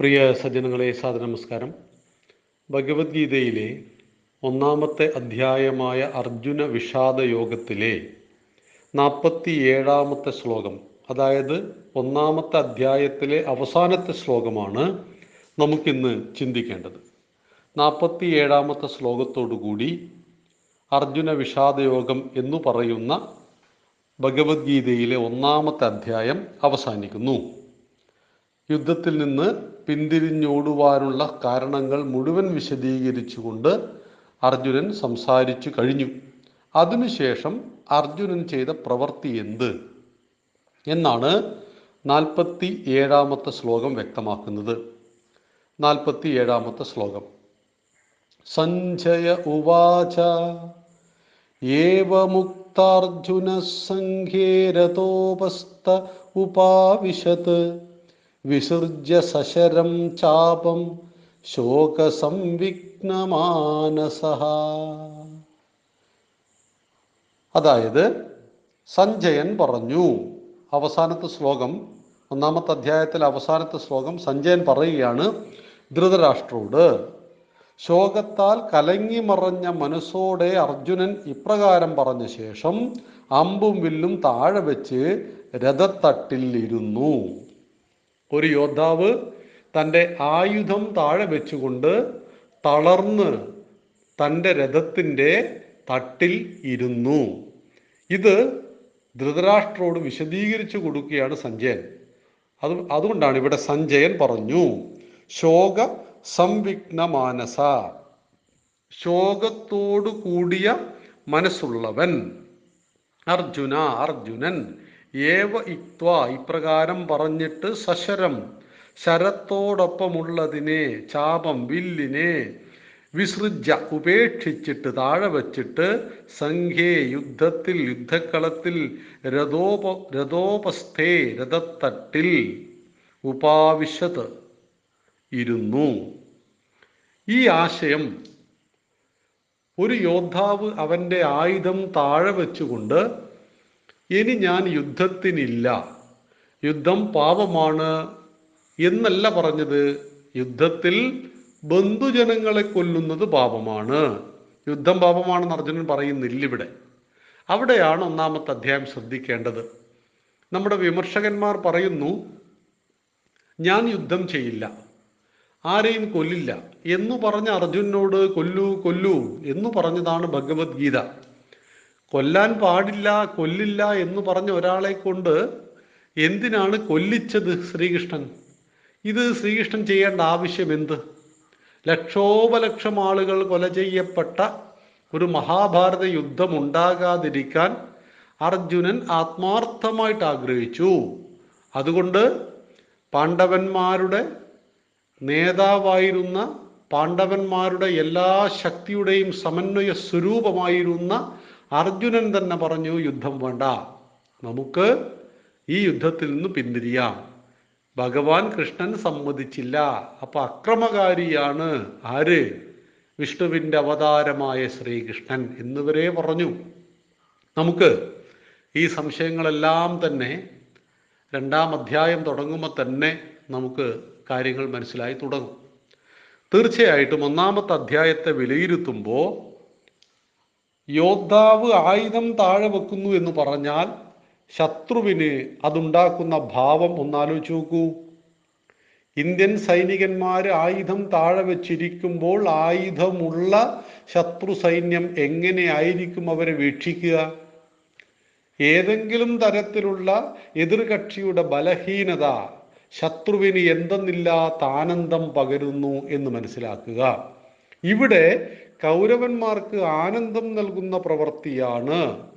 പ്രിയ സജ്ജനങ്ങളെ സാദര നമസ്കാരം ഭഗവത്ഗീതയിലെ ഒന്നാമത്തെ അധ്യായമായ അർജുന വിഷാദ യോഗത്തിലെ നാൽപ്പത്തി ഏഴാമത്തെ ശ്ലോകം അതായത് ഒന്നാമത്തെ അധ്യായത്തിലെ അവസാനത്തെ ശ്ലോകമാണ് നമുക്കിന്ന് ചിന്തിക്കേണ്ടത്. നാൽപ്പത്തി ഏഴാമത്തെ ശ്ലോകത്തോടുകൂടി അർജുന വിഷാദയോഗം എന്ന് പറയുന്ന ഭഗവത്ഗീതയിലെ ഒന്നാമത്തെ അധ്യായം അവസാനിക്കുന്നു. യുദ്ധത്തിൽ നിന്ന് പിന്തിരിഞ്ഞോടുവാനുള്ള കാരണങ്ങൾ മുഴുവൻ വിശദീകരിച്ചുകൊണ്ട് അർജുനൻ സംസാരിച്ചു കഴിഞ്ഞു. അതിനുശേഷം അർജുനൻ ചെയ്ത പ്രവൃത്തി എന്ത്? എന്നാണ് നാൽപ്പത്തി ഏഴാമത്തെ ശ്ലോകം വ്യക്തമാക്കുന്നത്. നാൽപ്പത്തി ഏഴാമത്തെ ശ്ലോകം. സഞ്ജയ ഉവാച ഏവമുക്താർജുന സംഘേരതോപസ്ത ഉപാവിശത്. വിസൃജ്യ സശരം ചാപം ശോകസംവിഘ്നമാനസ അതായത് സഞ്ജയൻ പറഞ്ഞു. അവസാനത്തെ ശ്ലോകം ഒന്നാമത്തെ അധ്യായത്തിൽ അവസാനത്തെ ശ്ലോകം സഞ്ജയൻ പറയുകയാണ് ധൃതരാഷ്ട്രോട്. ശോകത്താൽ കലങ്ങി മറഞ്ഞ മനസ്സോടെ അർജുനൻ ഇപ്രകാരം പറഞ്ഞ ശേഷം അമ്പും വില്ലും താഴെ വെച്ച് രഥത്തട്ടിൽ ഇരുന്നു ഒരു യോദ്ധാവ് തന്റെ ആയുധം താഴെ വെച്ചുകൊണ്ട് തളർന്ന് തന്റെ രഥത്തിന്റെ തട്ടിൽ ഇരുന്നു. ഇത് ധൃതരാഷ്ട്രോട് വിശദീകരിച്ചു കൊടുക്കുകയാണ് സഞ്ജയൻ. അത് അതുകൊണ്ടാണ് ഇവിടെ സഞ്ജയൻ പറഞ്ഞു ശോക സംവിഘ്ന മാനസ ശോകത്തോടു കൂടിയ മനസ്സുള്ളവൻ അർജുന അർജുനൻ ഏവ ഇക്വ ഇപ്രകാരം പറഞ്ഞിട്ട് സശരം ശരത്തോടൊപ്പമുള്ളതിനെ ചാപം വില്ലിനെ വിസൃജ ഉപേക്ഷിച്ചിട്ട് താഴെ വച്ചിട്ട് സംഘേ യുദ്ധത്തിൽ യുദ്ധക്കളത്തിൽ രഥോപ രഥോപസ്ഥേ രഥത്തട്ടിൽ ഉപാവിശത് ഇരുന്നു. ഈ ആശയം ഒരു യോദ്ധാവ് അവന്റെ ആയുധം താഴെ വെച്ചുകൊണ്ട് ഇനി ഞാൻ യുദ്ധത്തിനില്ല. യുദ്ധം പാപമാണ് എന്നല്ല പറഞ്ഞത്. യുദ്ധത്തിൽ ബന്ധുജനങ്ങളെ കൊല്ലുന്നത് പാപമാണ്. യുദ്ധം പാപമാണെന്ന് അർജുനൻ പറയുന്നില്ല ഇവിടെ അവിടെയാണ് ഒന്നാമത്തെ അധ്യായം ശ്രദ്ധിക്കേണ്ടത്. നമ്മുടെ വിമർശകന്മാർ പറയുന്നു ഞാൻ യുദ്ധം ചെയ്യില്ല. ആരെയും കൊല്ലില്ല. എന്ന് പറഞ്ഞ അർജുനോട് കൊല്ലൂ കൊല്ലൂ എന്ന് പറഞ്ഞതാണ് ഭഗവത്ഗീത. കൊല്ലാൻ പാടില്ല കൊല്ലില്ല എന്ന് പറഞ്ഞ ഒരാളെ കൊണ്ട് എന്തിനാണ് കൊല്ലിച്ചത് ശ്രീകൃഷ്ണൻ? ഇത് ശ്രീകൃഷ്ണൻ ചെയ്യേണ്ട ആവശ്യം എന്ത്? ലക്ഷോപലക്ഷം ആളുകൾ കൊല ചെയ്യപ്പെട്ട ഒരു മഹാഭാരത യുദ്ധം ഉണ്ടാകാതിരിക്കാൻ അർജുനൻ ആത്മാർത്ഥമായിട്ട് ആഗ്രഹിച്ചു. അതുകൊണ്ട് പാണ്ഡവന്മാരുടെ നേതാവായിരുന്ന പാണ്ഡവന്മാരുടെ എല്ലാ ശക്തിയുടെയും സമന്വയ സ്വരൂപമായിരുന്ന അർജുനൻ തന്നെ പറഞ്ഞു യുദ്ധം വേണ്ട. നമുക്ക് ഈ യുദ്ധത്തിൽ നിന്ന് പിന്തിരിയാം. ഭഗവാൻ കൃഷ്ണൻ സമ്മതിച്ചില്ല. അപ്പൊ അക്രമകാരിയാണ് ആര്? വിഷ്ണുവിന്റെ അവതാരമായ ശ്രീകൃഷ്ണൻ എന്നിവരെ പറഞ്ഞു. നമുക്ക് ഈ സംശയങ്ങളെല്ലാം തന്നെ രണ്ടാം അധ്യായം തുടങ്ങുമ്പോൾ തന്നെ നമുക്ക് കാര്യങ്ങൾ മനസ്സിലായി തുടങ്ങും. തീർച്ചയായിട്ടും ഒന്നാമത്തെ അധ്യായത്തെ വിലയിരുത്തുമ്പോൾ യോദ്ധാവ് ആയുധം താഴെ വെക്കുന്നു എന്ന് പറഞ്ഞാൽ ശത്രുവിന് അതുണ്ടാക്കുന്ന ഭാവം ഒന്നാലോചിച്ച് നോക്കൂ. ഇന്ത്യൻ സൈനികന്മാർ ആയുധം താഴെ വെച്ചിരിക്കുമ്പോൾ ആയുധമുള്ള ശത്രു സൈന്യം എങ്ങനെയായിരിക്കും അവരെ വീക്ഷിക്കുക? ഏതെങ്കിലും തരത്തിലുള്ള എതിർകക്ഷിയുടെ ബലഹീനത ശത്രുവിന് എന്തെന്നില്ലാത്ത ആനന്ദം പകരുന്നു എന്ന് മനസ്സിലാക്കുക. ഇവിടെ കൗരവന്മാർക്ക് ആനന്ദം നൽകുന്ന പ്രവൃത്തിയാണ്.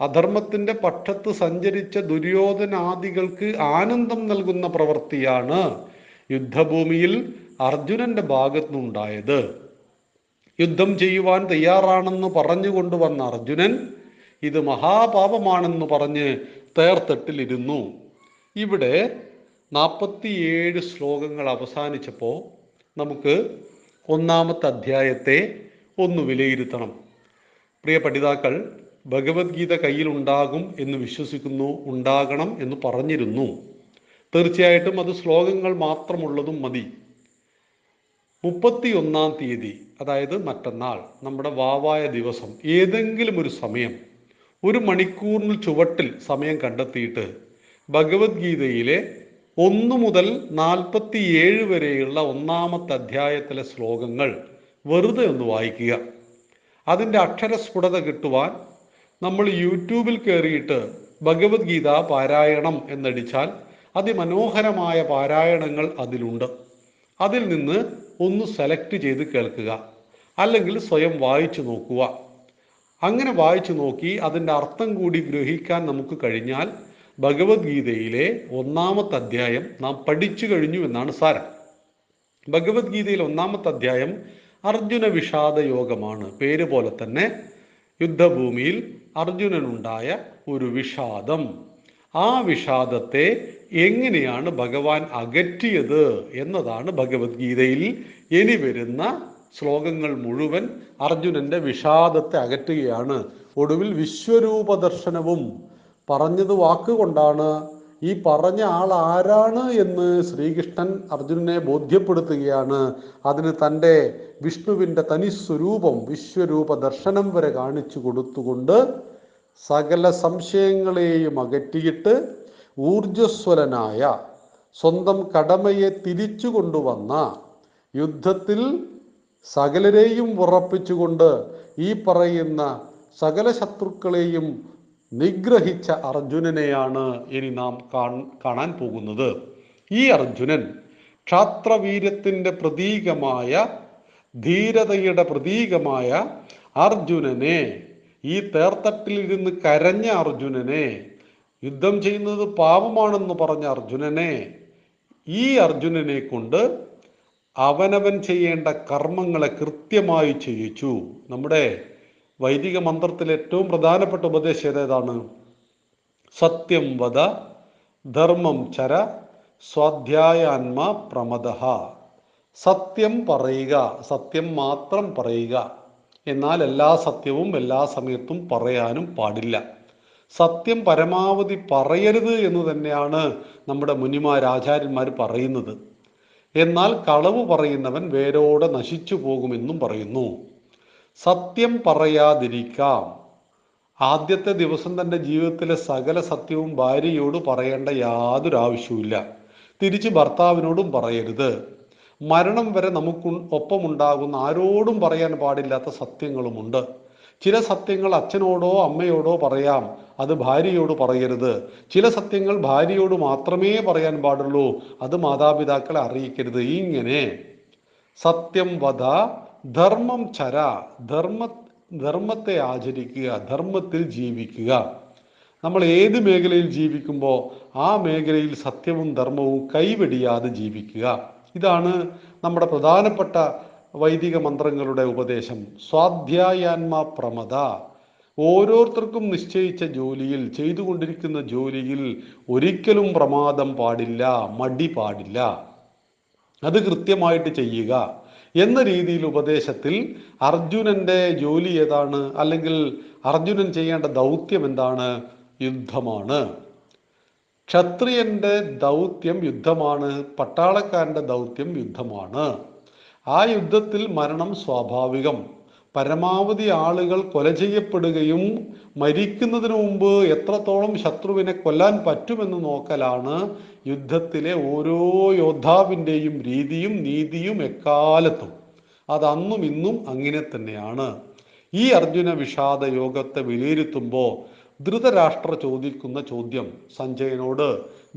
അധർമ്മത്തിന്റെ പക്ഷത്ത് സഞ്ചരിച്ച ദുര്യോധനാദികൾക്ക് ആനന്ദം നൽകുന്ന പ്രവൃത്തിയാണ് യുദ്ധഭൂമിയിൽ അർജുനന്റെ ഭാഗത്തുനിന്നുണ്ടായത്. യുദ്ധം ചെയ്യുവാൻ തയ്യാറാണെന്ന് പറഞ്ഞുകൊണ്ടുവന്ന അർജുനൻ ഇത് മഹാപാപമാണെന്ന് പറഞ്ഞ് തേർത്തട്ടിലിരുന്നു. ഇവിടെ നാൽപ്പത്തിയേഴ് ശ്ലോകങ്ങൾ അവസാനിച്ചപ്പോൾ നമുക്ക് ഒന്നാമത്തെ അധ്യായത്തെ ഒന്ന് വിലയിരുത്തണം. പ്രിയ പഠിതാക്കൾ ഭഗവത്ഗീത കയ്യിലുണ്ടാകും എന്ന് വിശ്വസിക്കുന്നു ഉണ്ടാകണം എന്ന് പറഞ്ഞിരുന്നു. തീർച്ചയായിട്ടും അത് ശ്ലോകങ്ങൾ മാത്രമുള്ളതും മതി. മുപ്പത്തി ഒന്നാം തീയതി അതായത് മറ്റന്നാൾ നമ്മുടെ വാവായ ദിവസം ഏതെങ്കിലും ഒരു സമയം ഒരു മണിക്കൂറിന് ചുവട്ടിൽ സമയം കണ്ടെത്തിയിട്ട് ഭഗവത്ഗീതയിലെ ഒന്ന് മുതൽ നാൽപ്പത്തിയേഴ് വരെയുള്ള ഒന്നാമത്തെ അധ്യായത്തിലെ ശ്ലോകങ്ങൾ വെറുതെ ഒന്ന് വായിക്കുക. അതിന്റെ അക്ഷരസ്ഫുടത കിട്ടുവാൻ നമ്മൾ യൂട്യൂബിൽ കയറിയിട്ട് ഭഗവത്ഗീത പാരായണം എന്നടിച്ചാൽ അതിമനോഹരമായ പാരായണങ്ങൾ അതിലുണ്ട്. അതിൽ നിന്ന് ഒന്ന് സെലക്ട് ചെയ്ത് കേൾക്കുക. അല്ലെങ്കിൽ സ്വയം വായിച്ചു നോക്കുക. അങ്ങനെ വായിച്ചു നോക്കി അതിന്റെ അർത്ഥം കൂടി ഗ്രഹിക്കാൻ നമുക്ക് കഴിഞ്ഞാൽ ഭഗവത്ഗീതയിലെ ഒന്നാമത്തെ അധ്യായം നാം പഠിച്ചു കഴിഞ്ഞു എന്നാണ് സാരം. ഭഗവത്ഗീതയിൽ ഒന്നാമത്തെ അധ്യായം അർജുന വിഷാദ യോഗമാണ് പേര് പോലെ തന്നെ യുദ്ധഭൂമിയിൽ അർജുനനുണ്ടായ ഒരു വിഷാദം. ആ വിഷാദത്തെ എങ്ങനെയാണ് ഭഗവാൻ അകറ്റിയത് എന്നതാണ് ഭഗവത്ഗീതയിൽ ഇനി വരുന്ന ശ്ലോകങ്ങൾ മുഴുവൻ അർജുനന്റെ വിഷാദത്തെ അകറ്റുകയാണ്. ഒടുവിൽ വിശ്വരൂപ ദർശനവും പറഞ്ഞത് വാക്കുകൊണ്ടാണ്. ഈ പറഞ്ഞ ആൾ ആരാണ് എന്ന് ശ്രീകൃഷ്ണൻ അർജുനനെ ബോധ്യപ്പെടുത്തുകയാണ്. അതിന് തന്റെ വിഷ്ണുവിന്റെ തനി സ്വരൂപം വിശ്വരൂപ ദർശനം വരെ കാണിച്ചു കൊടുത്തുകൊണ്ട് സകല സംശയങ്ങളെയും അകറ്റിയിട്ട് ഊർജസ്വലനായ സ്വന്തം കടമയെ തിരിച്ചു കൊണ്ടുവന്ന യുദ്ധത്തിൽ സകലരെയും ഉറപ്പിച്ചുകൊണ്ട് ഈ പറയുന്ന സകല ശത്രുക്കളെയും നിഗ്രഹിച്ച അർജുനനെയാണ് ഇനി നാം കാണാൻ പോകുന്നത്. ഈ അർജുനൻ ക്ഷാത്രവീര്യത്തിന്റെ പ്രതീകമായ ധീരതയുടെ പ്രതീകമായ അർജുനനെ ഈ തേർത്തട്ടിലിരുന്ന് കരഞ്ഞ അർജുനനെ യുദ്ധം ചെയ്യുന്നത് പാപമാണെന്ന് പറഞ്ഞ അർജുനനെ ഈ അർജുനനെ കൊണ്ട് അവനവൻ ചെയ്യേണ്ട കർമ്മങ്ങളെ കൃത്യമായി ചെയ്യിച്ചു. നമ്മുടെ വൈദിക മന്ത്രത്തിൽ ഏറ്റവും പ്രധാനപ്പെട്ട ഉപദേശം ഏതാണ് സത്യം വധ ധർമ്മം ചര സ്വാധ്യായാന്മ പ്രമദ സത്യം പറയുക സത്യം മാത്രം പറയുക. എന്നാൽ എല്ലാ സത്യവും എല്ലാ സമയത്തും പറയാനും പാടില്ല. സത്യം പരമാവധി പറയരുത് എന്ന് തന്നെയാണ് നമ്മുടെ മുനിമാർ ആചാര്യന്മാർ പറയുന്നത്. എന്നാൽ കളവ് പറയുന്നവൻ വേരോടെ നശിച്ചു പോകുമെന്നും പറയുന്നു. സത്യം പറയാതിരിക്കാം. ആദ്യത്തെ ദിവസം തന്റെ ജീവിതത്തിലെ സകല സത്യവും ഭാര്യയോട് പറയേണ്ട യാതൊരു ആവശ്യവുമില്ല. തിരിച്ച് ഭർത്താവിനോടും പറയരുത്. മരണം വരെ നമുക്ക് ഒപ്പമുണ്ടാകുന്ന ആരോടും പറയാൻ പാടില്ലാത്ത സത്യങ്ങളുമുണ്ട്. ചില സത്യങ്ങൾ അച്ഛനോടോ അമ്മയോടോ പറയാം. അത് ഭാര്യയോട് പറയരുത്. ചില സത്യങ്ങൾ ഭാര്യയോട് മാത്രമേ പറയാൻ പാടുള്ളൂ. അത് മാതാപിതാക്കളെ അറിയിക്കരുത്. ഇങ്ങനെ. സത്യം വധ ധർമ്മം ചര ധർമ്മ ധർമ്മത്തെ ആചരിക്കുക ധർമ്മത്തിൽ ജീവിക്കുക. നമ്മൾ ഏത് മേഖലയിൽ ജീവിക്കുമ്പോൾ ആ മേഖലയിൽ സത്യവും ധർമ്മവും കൈവെടിയാതെ ജീവിക്കുക. ഇതാണ് നമ്മുടെ പ്രധാനപ്പെട്ട വൈദിക മന്ത്രങ്ങളുടെ ഉപദേശം. സ്വാധ്യായാന്മ പ്രമത ഓരോരുത്തർക്കും നിശ്ചയിച്ച ജോലിയിൽ ചെയ്തുകൊണ്ടിരിക്കുന്ന ജോലിയിൽ ഒരിക്കലും പ്രമാദം പാടില്ല മടി പാടില്ല. അത് കൃത്യമായിട്ട് ചെയ്യുക. എന്ന രീതിയിൽ ഉപദേശത്തിൽ അർജുനന്റെ ജോലി ഏതാണ്? അല്ലെങ്കിൽ അർജുനൻ ചെയ്യേണ്ട ദൗത്യം എന്താണ്? യുദ്ധമാണ്. ക്ഷത്രിയന്റെ ദൗത്യം യുദ്ധമാണ് പട്ടാളക്കാരന്റെ ദൗത്യം യുദ്ധമാണ്. ആ യുദ്ധത്തിൽ മരണം സ്വാഭാവികം. പരമാവധി ആളുകൾ കൊല ചെയ്യപ്പെടുകയും മരിക്കുന്നതിന് മുമ്പ് എത്രത്തോളം ശത്രുവിനെ കൊല്ലാൻ പറ്റുമെന്ന് നോക്കലാണ് യുദ്ധത്തിലെ ഓരോ യോദ്ധാവിന്റെയും രീതിയും നീതിയും എക്കാലത്തും. അത് അന്നും ഇന്നും അങ്ങനെ തന്നെയാണ്. ഈ അർജുന വിഷാദ യോഗത്തെ വിലയിരുത്തുമ്പോൾ ധൃതരാഷ്ട്ര ചോദിക്കുന്ന ചോദ്യം സഞ്ജയനോട്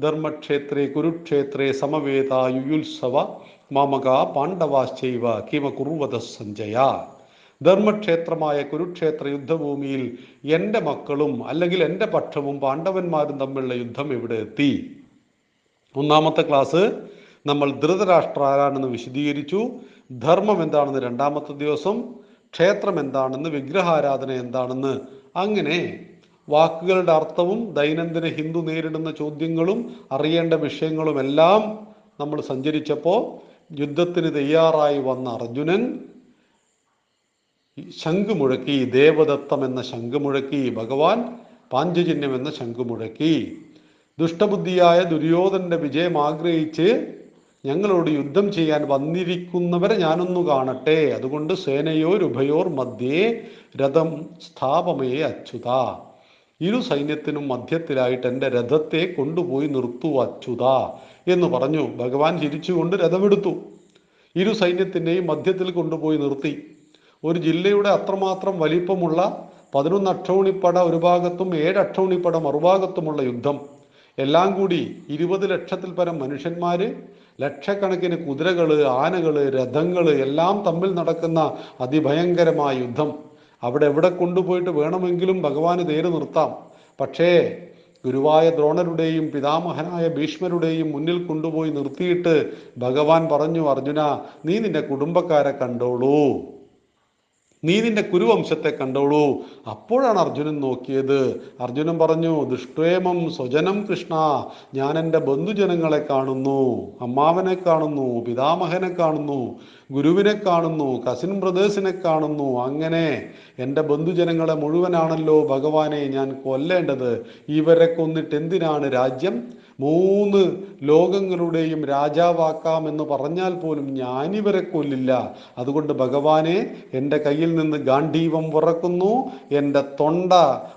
ധർമ്മക്ഷേത്രേ കുരുക്ഷേത്രേ സമവേത യുയുത്സവ മാമക പാണ്ഡവാശ്ചൈവ കിമ കുറുവത സഞ്ജയ? ധർമ്മക്ഷേത്രമായ കുരുക്ഷേത്ര യുദ്ധഭൂമിയിൽ എന്റെ മക്കളും അല്ലെങ്കിൽ എന്റെ പക്ഷവും പാണ്ഡവന്മാരും തമ്മിലുള്ള യുദ്ധം ഇവിടെ എത്തി? ഒന്നാമത്തെ ക്ലാസ് നമ്മൾ ധൃതരാഷ്ട്ര ആരാണെന്ന് വിശദീകരിച്ചു. ധർമ്മം എന്താണെന്ന് രണ്ടാമത്തെ ദിവസം ക്ഷേത്രം എന്താണെന്ന് വിഗ്രഹാരാധന എന്താണെന്ന്. അങ്ങനെ വാക്കുകളുടെ അർത്ഥവും ദൈനംദിന ഹിന്ദു നേരിടുന്ന ചോദ്യങ്ങളും അറിയേണ്ട വിഷയങ്ങളും എല്ലാം നമ്മൾ സഞ്ചരിച്ചപ്പോൾ യുദ്ധത്തിന് തയ്യാറായി വന്ന അർജുനൻ ശംഖ് മുഴക്കി ദേവദത്തം എന്ന ശംഖ് മുഴക്കി ഭഗവാൻ പാഞ്ചജന്യം എന്ന ശംഖ് മുഴക്കി ദുഷ്ടബുദ്ധിയായ ദുര്യോധന്റെ വിജയം ആഗ്രഹിച്ച് ഞങ്ങളോട് യുദ്ധം ചെയ്യാൻ വന്നിരിക്കുന്നവരെ ഞാനൊന്നു കാണട്ടെ. അതുകൊണ്ട് സേനയോർ ഉഭയോർ മധ്യേ രഥം സ്ഥാപമേ അച്യുത. ഇരു സൈന്യത്തിനും മധ്യത്തിലായിട്ട് എന്റെ രഥത്തെ കൊണ്ടുപോയി നിർത്തു അച്യുത എന്ന് പറഞ്ഞു. ഭഗവാൻ ചിരിച്ചുകൊണ്ട് രഥമെടുത്തു. ഇരു സൈന്യത്തിന്റെയും മധ്യത്തിൽ കൊണ്ടുപോയി നിർത്തി. ഒരു ജില്ലയുടെ അത്രമാത്രം വലിപ്പമുള്ള പതിനൊന്ന് അക്ഷൗണിപ്പട ഒരു ഭാഗത്തും ഏഴ് അക്ഷൗണിപ്പട മറുഭാഗത്തുമുള്ള യുദ്ധം. എല്ലാം കൂടി ഇരുപത് ലക്ഷത്തിൽ പരം മനുഷ്യന്മാർ ലക്ഷക്കണക്കിന് കുതിരകൾ ആനകൾ രഥങ്ങൾ എല്ലാം തമ്മിൽ നടക്കുന്ന അതിഭയങ്കരമായ യുദ്ധം. അവിടെ എവിടെ കൊണ്ടുപോയിട്ട് വേണമെങ്കിലും ഭഗവാന് തേര് നിർത്താം. പക്ഷേ ഗുരുവായ ദ്രോണരുടെയും പിതാമഹനായ ഭീഷ്മരുടെയും മുന്നിൽ കൊണ്ടുപോയി നിർത്തിയിട്ട് ഭഗവാൻ പറഞ്ഞു അർജുന നീ നിന്റെ കുടുംബക്കാരെ കണ്ടോളൂ. നീ നിന്റെ കുരുവംശത്തെ കണ്ടോളൂ. അപ്പോഴാണ് അർജുനൻ നോക്കിയത്. അർജുനൻ പറഞ്ഞു ദുഷ്ട്വേമം സ്വജനം കൃഷ്ണ. ഞാൻ എന്റെ ബന്ധുജനങ്ങളെ കാണുന്നു. അമ്മാവനെ കാണുന്നു പിതാമഹനെ കാണുന്നു ഗുരുവിനെ കാണുന്നു കസിൻ ബ്രദേഴ്സിനെ കാണുന്നു. അങ്ങനെ എന്റെ ബന്ധുജനങ്ങളെ മുഴുവനാണല്ലോ ഭഗവാനെ ഞാൻ കൊല്ലേണ്ടത്. ഇവരെ കൊന്നിട്ട് എന്തിനാണ് രാജ്യം മൂന്ന് ലോകങ്ങളുടെയും രാജാവാക്കാം എന്ന് പറഞ്ഞാൽ പോലും ഞാനിവരെ കൊല്ലില്ല. അതുകൊണ്ട് ഭഗവാനെ എന്റെ കയ്യിൽ നിന്ന് ഗാന്ധീവം പുറക്കുന്നു എന്റെ തൊണ്ട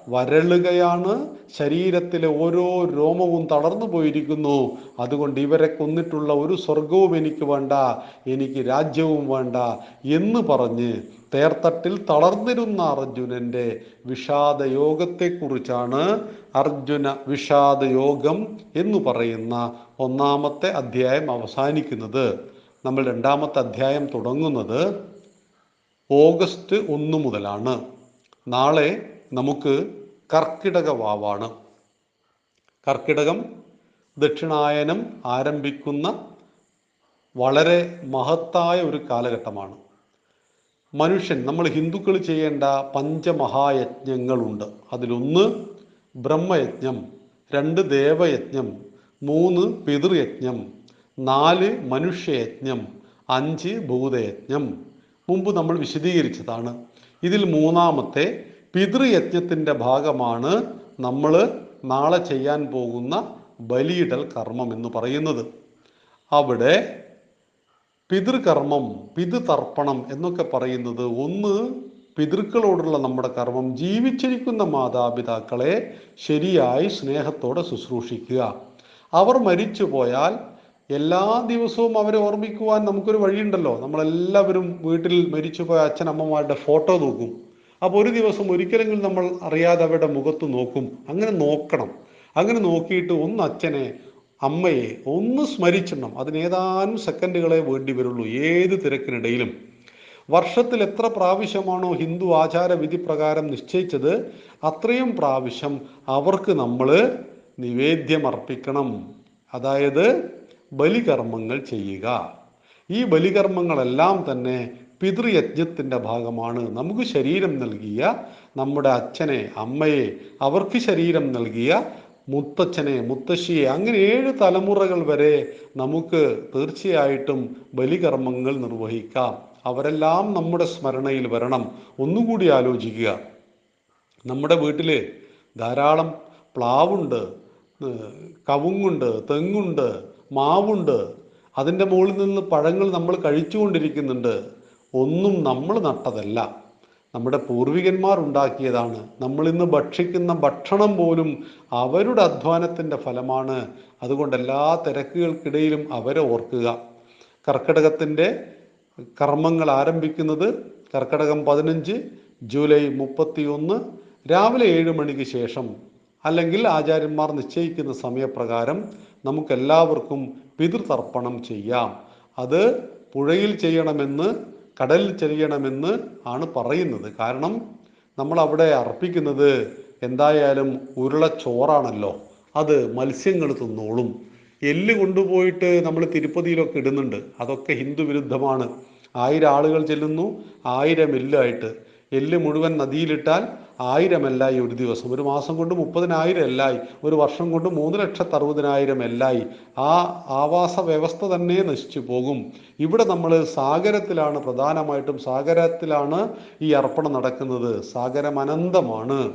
വരളുകയാണ്. ശരീരത്തിലെ ഓരോ രോമവും തളർന്നു പോയിരിക്കുന്നു. അതുകൊണ്ട് ഇവരെ കൊന്നിട്ടുള്ള ഒരു സ്വർഗവും എനിക്ക് വേണ്ട. എനിക്ക് രാജ്യവും വേണ്ട എന്ന് പറഞ്ഞ് തേർത്തട്ടിൽ തളർന്നിരുന്ന അർജുനന്റെ വിഷാദയോഗത്തെക്കുറിച്ചാണ് അർജുന വിഷാദയോഗം എന്ന് പറയുന്ന ഒന്നാമത്തെ അധ്യായം അവസാനിക്കുന്നത്. നമ്മൾ രണ്ടാമത്തെ അധ്യായം തുടങ്ങുന്നത് ഓഗസ്റ്റ് ഒന്ന് മുതലാണ്. നാളെ നമുക്ക് കർക്കിടക വാവാണ്. കർക്കിടകം ദക്ഷിണായനം ആരംഭിക്കുന്ന വളരെ മഹത്തായ ഒരു കാലഘട്ടമാണ്. മനുഷ്യൻ നമ്മൾ ഹിന്ദുക്കൾ ചെയ്യേണ്ട പഞ്ചമഹായജ്ഞങ്ങളുണ്ട്. അതിലൊന്ന് ബ്രഹ്മയജ്ഞം രണ്ട് ദേവയജ്ഞം മൂന്ന് പിതൃയജ്ഞം നാല് മനുഷ്യയജ്ഞം അഞ്ച് ഭൂതയജ്ഞം. മുമ്പ് നമ്മൾ വിശദീകരിച്ചതാണ്. ഇതിൽ മൂന്നാമത്തെ പിതൃയജ്ഞത്തിന്റെ ഭാഗമാണ് നമ്മൾ നാളെ ചെയ്യാൻ പോകുന്ന ബലിയിടൽ കർമ്മം എന്ന് പറയുന്നത്. അവിടെ പിതൃകർമ്മം പിതൃതർപ്പണം എന്നൊക്കെ പറയുന്നത് ഒന്ന് പിതൃക്കളോടുള്ള നമ്മുടെ കർമ്മം ജീവിച്ചിരിക്കുന്ന മാതാപിതാക്കളെ ശരിയായി സ്നേഹത്തോടെ ശുശ്രൂഷിക്കുക. അവർ മരിച്ചു പോയാൽ എല്ലാ ദിവസവും അവരെ ഓർമ്മിക്കുവാൻ നമുക്കൊരു വഴിയുണ്ടല്ലോ. നമ്മളെല്ലാവരും വീട്ടിൽ മരിച്ചുപോയ അച്ഛനമ്മമാരുടെ ഫോട്ടോ നോക്കും. അപ്പോൾ ഒരു ദിവസം ഒരിക്കലെങ്കിലും നമ്മൾ അറിയാതെ അവരുടെ മുഖത്ത് നോക്കും. അങ്ങനെ നോക്കണം. അങ്ങനെ നോക്കിയിട്ട് ഒന്ന് അച്ഛനെ അമ്മയെ ഒന്ന് സ്മരിച്ചിടണം. അതിന് ഏതാനും സെക്കൻഡുകളെ വേണ്ടി വരുള്ളൂ. ഏത് തിരക്കിനിടയിലും. വർഷത്തിൽ എത്ര പ്രാവശ്യമാണോ ഹിന്ദു ആചാരവിധി പ്രകാരം നിശ്ചയിച്ചത് അത്രയും പ്രാവശ്യം അവർക്ക് നമ്മൾ നിവേദ്യം അർപ്പിക്കണം അതായത് ബലികർമ്മങ്ങൾ ചെയ്യുക. ഈ ബലികർമ്മങ്ങളെല്ലാം തന്നെ പിതൃയജ്ഞത്തിന്റെ ഭാഗമാണ്. നമുക്ക് ശരീരം നൽകിയ നമ്മുടെ അച്ഛനെ അമ്മയെ അവർക്ക് ശരീരം നൽകിയ മുത്തച്ഛനെ മുത്തശ്ശിയെ അങ്ങനെ ഏഴ് തലമുറകൾ വരെ നമുക്ക് തീർച്ചയായിട്ടും ബലികർമ്മങ്ങൾ നിർവഹിക്കാം. അവരെല്ലാം നമ്മുടെ സ്മരണയിൽ വരണം. ഒന്നുകൂടി ആലോചിക്കുക. നമ്മുടെ വീട്ടിൽ ധാരാളം പ്ലാവുണ്ട് കവുങ്ങുണ്ട് തെങ്ങുണ്ട് മാവുണ്ട്. അതിന്റെ മുകളിൽ നിന്ന് പഴങ്ങൾ നമ്മൾ കഴിച്ചുകൊണ്ടിരിക്കുന്നുണ്ട്. ഒന്നും നമ്മൾ നട്ടതല്ല. നമ്മുടെ പൂർവികന്മാർ ഉണ്ടാക്കിയതാണ്. നമ്മൾ ഇന്ന് ഭക്ഷിക്കുന്ന ഭക്ഷണം പോലും അവരുടെ അധ്വാനത്തിന്റെ ഫലമാണ്. അതുകൊണ്ട് എല്ലാ തിരക്കുകൾക്കിടയിലും അവരെ ഓർക്കുക. കർക്കിടകത്തിന്റെ കർമ്മങ്ങൾ ആരംഭിക്കുന്നത് കർക്കിടകം പതിനഞ്ച് ജൂലൈ മുപ്പത്തി ഒന്ന് രാവിലെ ഏഴ് മണിക്ക് ശേഷം. അല്ലെങ്കിൽ ആചാര്യന്മാർ നിശ്ചയിക്കുന്ന സമയപ്രകാരം നമുക്കെല്ലാവർക്കും പിതൃതർപ്പണം ചെയ്യാം. അത് പുഴയിൽ ചെയ്യണമെന്ന് കടലിൽ ചെയ്യണമെന്ന് ആണ് പറയുന്നത്. കാരണം നമ്മൾ അവിടെ അർപ്പിക്കുന്നത് എന്തായാലും ഉരുളച്ചോറാണല്ലോ. അത് മത്സ്യങ്ങൾ തിന്നോളും. എല്ല് കൊണ്ടുപോയിട്ട് നമ്മൾ തിരുപ്പതിയിലൊക്കെ ഇടുന്നുണ്ട്. അതൊക്കെ ഹിന്ദു വിരുദ്ധമാണ്. ആയിരം ആളുകൾ ചെല്ലുന്നു. ആയിരം എല്ലായിട്ട്. എല്ല് മുഴുവൻ നദിയിലിട്ടാൽ ആയിരം എല്ലായി ഒരു ദിവസം. ഒരു മാസം കൊണ്ട് മുപ്പതിനായിരം എല്ലായി ഒരു വർഷം കൊണ്ട് മൂന്ന് ലക്ഷത്തി അറുപതിനായിരം എല്ലായി ആ ആവാസ വ്യവസ്ഥ തന്നെ നശിച്ചു പോകും. ഇവിടെ നമ്മൾ സാഗരത്തിലാണ് പ്രധാനമായിട്ടും സാഗരത്തിലാണ് ഈ അർപ്പണം നടക്കുന്നത്. സാഗരം അനന്തമാണ്.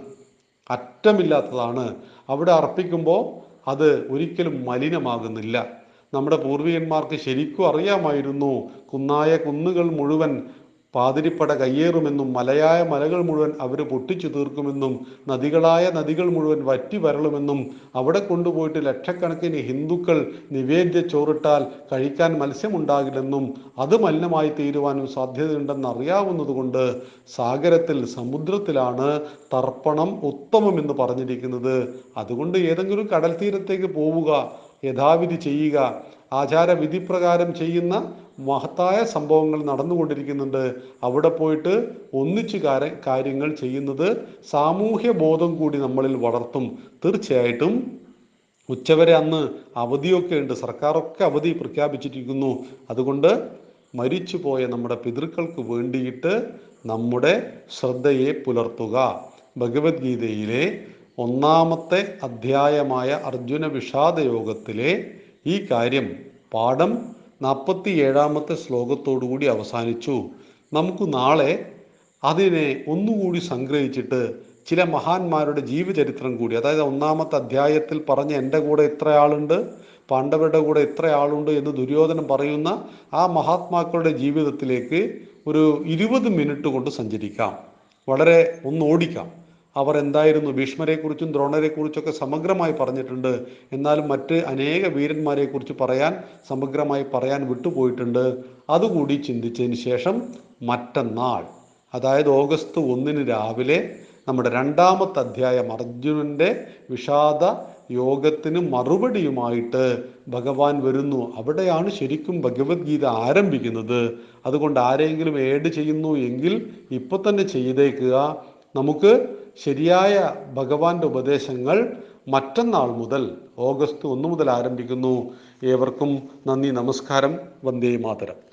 അറ്റമില്ലാത്തതാണ്. അവിടെ അർപ്പിക്കുമ്പോൾ അത് ഒരിക്കലും മലിനമാകുന്നില്ല. നമ്മുടെ പൂർവികന്മാർക്ക് ശരിക്കും അറിയാമായിരുന്നു കുന്നായ കുന്നുകൾ മുഴുവൻ പാതിരിപ്പട കയ്യേറുമെന്നും മലയായ മലകൾ മുഴുവൻ അവർ പൊട്ടിച്ചു തീർക്കുമെന്നും നദികളായ നദികൾ മുഴുവൻ വറ്റി വരളുമെന്നും അവിടെ കൊണ്ടുപോയിട്ട് ലക്ഷക്കണക്കിന് ഹിന്ദുക്കൾ നിവേദ്യ ചോറിട്ടാൽ കഴിക്കാൻ മത്സ്യമുണ്ടാകില്ലെന്നും അത് മലിനമായി തീരുവാനും സാധ്യതയുണ്ടെന്ന് അറിയാവുന്നതുകൊണ്ട് സാഗരത്തിൽ സമുദ്രത്തിലാണ് തർപ്പണം ഉത്തമം എന്ന് പറഞ്ഞിരിക്കുന്നത്. അതുകൊണ്ട് ഏതെങ്കിലും കടൽ തീരത്തേക്ക് പോവുക യഥാവിധി ചെയ്യുക ആചാരവിധി പ്രകാരം ചെയ്യുന്ന മഹത്തായ സംഭവങ്ങൾ നടന്നുകൊണ്ടിരിക്കുന്നുണ്ട്. അവിടെ പോയിട്ട് ഒന്നിച്ച് കാര്യങ്ങൾ ചെയ്യുന്നത് സാമൂഹ്യ ബോധം കൂടി നമ്മളിൽ വളർത്തും. തീർച്ചയായിട്ടും ഉച്ചവരെ അന്ന് അവധിയൊക്കെ ഉണ്ട്. സർക്കാരൊക്കെ അവധി പ്രഖ്യാപിച്ചിരിക്കുന്നു. അതുകൊണ്ട് മരിച്ചുപോയ നമ്മുടെ പിതൃക്കൾക്ക് വേണ്ടിയിട്ട് നമ്മുടെ ശ്രദ്ധയെ പുലർത്തുക. ഭഗവത്ഗീതയിലെ ഒന്നാമത്തെ അധ്യായമായ അർജുന വിഷാദ യോഗത്തിലെ ഈ കാര്യം പാഠം നാൽപ്പത്തി ഏഴാമത്തെ ശ്ലോകത്തോടുകൂടി അവസാനിച്ചു. നമുക്ക് നാളെ അതിനെ ഒന്നുകൂടി സംഗ്രഹിച്ചിട്ട് ചില മഹാന്മാരുടെ ജീവചരിത്രം കൂടി അതായത് ഒന്നാമത്തെ അധ്യായത്തിൽ പറഞ്ഞ എന്റെ കൂടെ ഇത്ര ആളുണ്ട് പാണ്ഡവരുടെ കൂടെ ഇത്ര ആളുണ്ട് എന്ന് ദുര്യോധനൻ പറയുന്ന ആ മഹാത്മാക്കളുടെ ജീവിതത്തിലേക്ക് ഒരു ഇരുപത് മിനിറ്റ് കൊണ്ട് സഞ്ചരിക്കാം. വളരെ ഒന്ന് ഓടിക്കാം. അവർ എന്തായിരുന്നു? ഭീഷ്മരെക്കുറിച്ചും ദ്രോണരെക്കുറിച്ചൊക്കെ സമഗ്രമായി പറഞ്ഞിട്ടുണ്ട്. എന്നാലും മറ്റ് അനേക വീരന്മാരെക്കുറിച്ച് പറയാൻ സമഗ്രമായി പറയാൻ വിട്ടുപോയിട്ടുണ്ട്. അതുകൂടി ചിന്തിച്ചതിന് ശേഷം മറ്റന്നാൾ അതായത് ഓഗസ്റ്റ് ഒന്നിന് രാവിലെ നമ്മുടെ രണ്ടാമത്തെ അധ്യായം അർജുനന്റെ വിഷാദ യോഗത്തിന് മറുപടിയുമായിട്ട് ഭഗവാൻ വരുന്നു. അവിടെയാണ് ശരിക്കും ഭഗവത്ഗീത ആരംഭിക്കുന്നത്. അതുകൊണ്ട് ആരെങ്കിലും ഏഡ് ചെയ്യുന്നു എങ്കിൽ ഇപ്പൊ തന്നെ ചെയ്തേക്കുക. നമുക്ക് ശരിയായ ഭഗവാന്റെ ഉപദേശങ്ങൾ മറ്റന്നാൾ മുതൽ ഓഗസ്റ്റ് ഒന്ന് മുതൽ ആരംഭിക്കുന്നു. ഏവർക്കും നന്ദി നമസ്കാരം. വന്ദേ മാതരം.